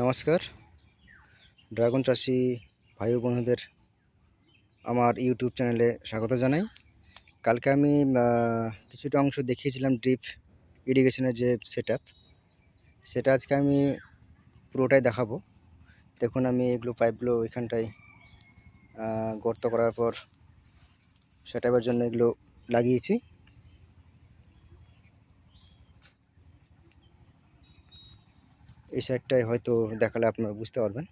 নমস্কার। ড্রাগন চাষি ভাই বন্ধুদের আমার ইউটিউব চ্যানেলে স্বাগত জানাই। কালকে আমি কিছুটা অংশ দেখিয়েছিলাম ড্রিপ ইরিগেশনের যে সেট সেটা আজকে আমি পুরোটাই দেখাবো। দেখুন আমি এগুলো পাইপগুলো এখানটায় গর্ত করার পর সেট জন্য এগুলো লাগিয়েছি। এই সাইডটায় হয়তো দেখালে আপনারা বুঝতে পারবেন।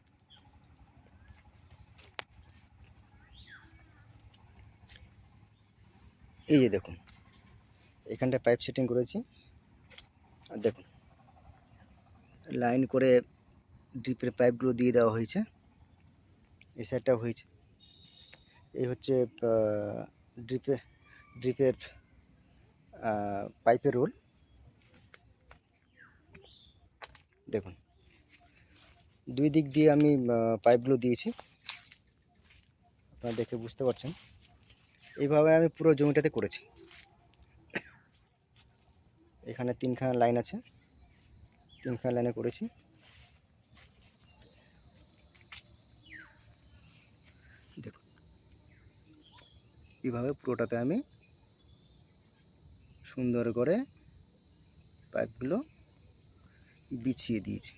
এই যে দেখুন এখানটায় পাইপ সেটিং করেছি। আর দেখুন লাইন করে ড্রিপের পাইপগুলো দিয়ে দেওয়া হয়েছে। এই সাইডটাও হয়েছে। এই হচ্ছে ড্রিপে ড্রিপের পাইপের রোল দেখুন। দুই দিক দিয়ে আমি পাইপগুলো দিয়েছি। আপনারা দেখে বুঝতে পারছেন। এইভাবে আমি পুরো জমিটাতে করেছি। এখানে তিনখানা লাইন আছে। তিনখানা লাইনে করেছি। দেখুন। এইভাবে পুরোটাতে আমি সুন্দর করে পাইপগুলো বিছিয়ে দিয়েছি।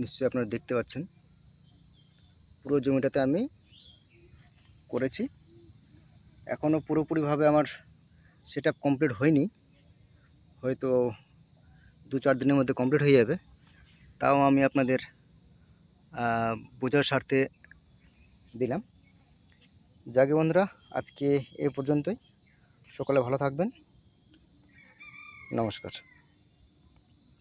নিশ্চয়ই আপনারা দেখতে পাচ্ছেন। পুরো জমিটাতে আমি করেছি। এখনও পুরোপুরিভাবে আমার সেটা কমপ্লিট হয়নি। হয়তো দু চার দিনের মধ্যে কমপ্লিট হয়ে যাবে। তাও আমি আপনাদের বোঝার স্বার্থে দিলাম। যাকে বন্ধুরা আজকে এ পর্যন্তই। সকালে ভালো থাকবেন। নমস্কার।